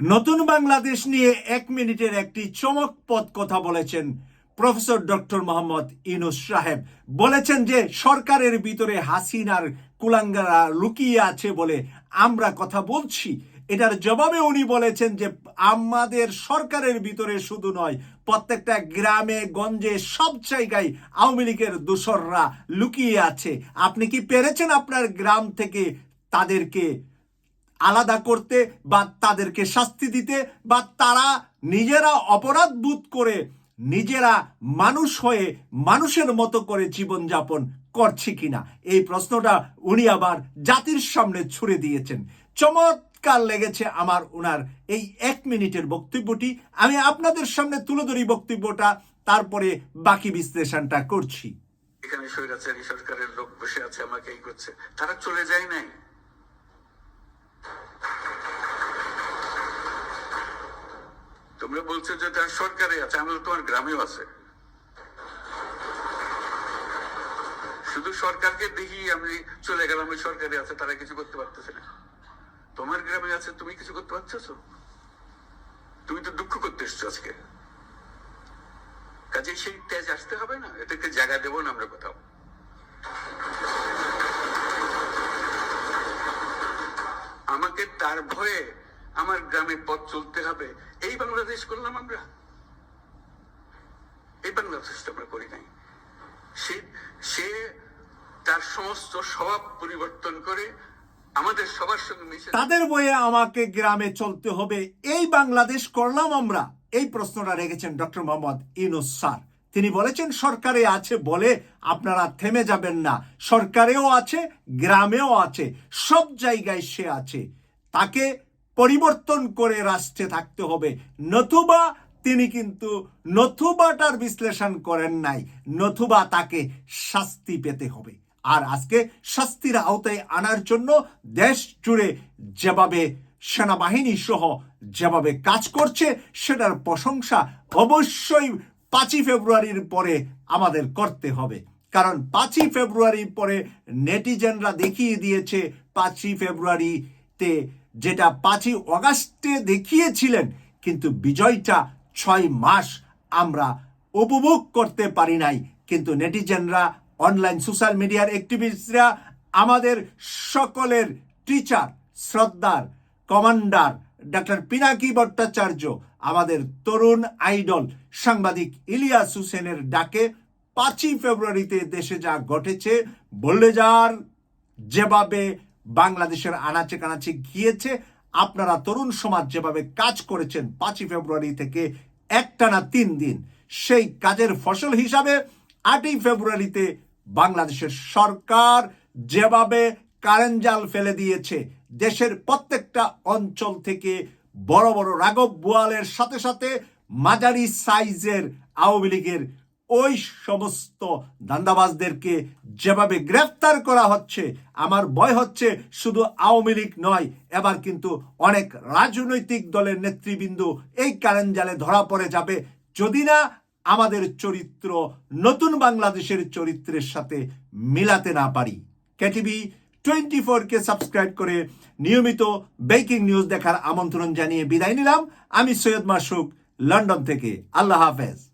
নতুন বাংলাদেশ নিয়ে এক মিনিটের একটি চমকপদ কথা বলেছেন প্রফেসর ডক্টর মোহাম্মদ ইনুস সাহেব। বলেছেন যে সরকারের ভিতরে হাসিনার কুলাঙ্গারা লুকিয়ে আছে বলে আমরা কথা বলছি। এটার জবাবে উনি বলেছেন যে আমাদের সরকারের ভিতরে শুধু নয়, প্রত্যেকটা গ্রামে, গঞ্জে, সব জায়গায় আওয়ামী লীগের দোসররা লুকিয়ে আছে। আপনি কি পেরেছেন আপনার গ্রাম থেকে তাদেরকে আলাদা করতে বা তাদেরকে শাস্তি দিতে বা তারা নিজেরা অপরাধ বোধ করে নিজেরা মানুষ হয়ে মানুষের মতো করে জীবনযাপন করছে কিনা? এই প্রশ্নটা উনি আবার জাতির সামনে ছুড়ে দিয়েছেন। চমৎকার লেগেছে আমার ওনার এই এক মিনিটের বক্তব্যটি। আমি আপনাদের সামনে তুলে ধরি বক্তব্যটা, তারপরে বাকি বিশ্লেষণটা করছি। এখানে সরকারের লোক বসে আছে আমাকে এই করছে। তারা চলে যায় নাই? তোমরা বলছো যে তার সরকারে আছে, আমি তোমার গ্রামেও আছে। শুধু সরকারকে দেখি আমি চলে গেলাম, ওই সরকারে আছে, তারা কিছু করতে পারতেছে না। তোমার গ্রামে আছে, তুমি কিছু করতে পারতেছো? তুমি তো দুঃখ করতে এসছো আজকে। কাজে সেই তেজ আসতে হবে না? এটাকে জায়গা দেবো না আমরা কোথাও। আমাকে তার ভয়ে আমার গ্রামে পথ চলতে হবে। এই বাংলাদেশ করলাম আমরা। এই বাংলাদেশ তো আমরা করি নাই। সে সে তার সমস্ত স্বভাব পরিবর্তন করে আমাদের সবার সঙ্গে মিশে তাদের বইয়ে আমাকে গ্রামে চলতে হবে। এই বাংলাদেশ করলাম আমরা। এই প্রশ্নটা রেখেছেন ডক্টর মোহাম্মদ ইউনুস স্যার। তিনি বলেছেন, সরকারে আছে বলে আপনারা থেমে যাবেন না। সরকারেও আছে, গ্রামেও আছে, সব জায়গায় সে আছে। তাকে পরিবর্তন করে রাষ্ট্রে থাকতে হবে। নতুবা তিনি কিন্তু নথুবাটার বিশ্লেষণ করেন নাই নথুবা তাকে শাস্তি পেতে হবে। আর আজকে শাস্তির আওতায় আনার জন্য দেশ জুড়ে যেভাবে সেনাবাহিনী সহ যেভাবে কাজ করছে, সেটার প্রশংসা অবশ্যই পাঁচই ফেব্রুয়ারির পরে আমাদের করতে হবে। কারণ পাঁচই ফেব্রুয়ারির পরে নেটিজেনরা দেখিয়ে দিয়েছে, পাঁচই ফেব্রুয়ারিতে যেটা পাঁচই অগাস্টে দেখিয়েছিলেন, কিন্তু বিজয়টা ছয় মাস আমরা উপভোগ করতে পারি নাই। কিন্তু নেটিজেনরা, অনলাইন সোশ্যাল মিডিয়ার অ্যাক্টিভিস্টরা, আমাদের সকলের টিচার, শ্রদ্ধার, কমান্ডার ডক্টর পিনাকি ভট্টাচার্য, আমাদের তরুণ আইডল, সাংবাদিক ইলিয়াস হোসেনের ডাকে পাঁচই ফেব্রুয়ারিতে দেশে যা ঘটেছে বললে যার যেভাবে বাংলাদেশের আনাচে কানাচে গিয়েছে। আপনারা তরুণ সমাজ যেভাবে কাজ করেছেন পাঁচই ফেব্রুয়ারি থেকে একটানা তিন দিন, সেই কাজের ফসল হিসাবে আটই ফেব্রুয়ারিতে বাংলাদেশের সরকার যেভাবে কারেন্জাল ফেলে দিয়েছে, দেশের প্রত্যেকটা অঞ্চল থেকে বড় বড় রাঘব বোয়ালের সাথে সাথে মাঝারি সাইজের আওয়ামী লীগের ওই সমস্ত দান্দাবাজদেরকে যেভাবে গ্রেফতার করা হচ্ছে, আমার ভয় হচ্ছে শুধু আওয়ামী লীগ নয়, এবার কিন্তু অনেক রাজনৈতিক দলের নেতৃবৃন্দ এই কারেন্ট জালে ধরা পড়ে যাবে। যদি না, আমাদের চরিত্র, নতুন বাংলাদেশের চরিত্রের সাথে মিলাতে না পারি। কেটিভি টোয়েন্টি ফোরকে সাবস্ক্রাইব করে নিয়মিত বেকিং নিউজ দেখার আমন্ত্রণ জানিয়ে বিদায় নিলাম। আমি সৈয়দ মাসুক, লন্ডন থেকে। আল্লাহ হাফেজ।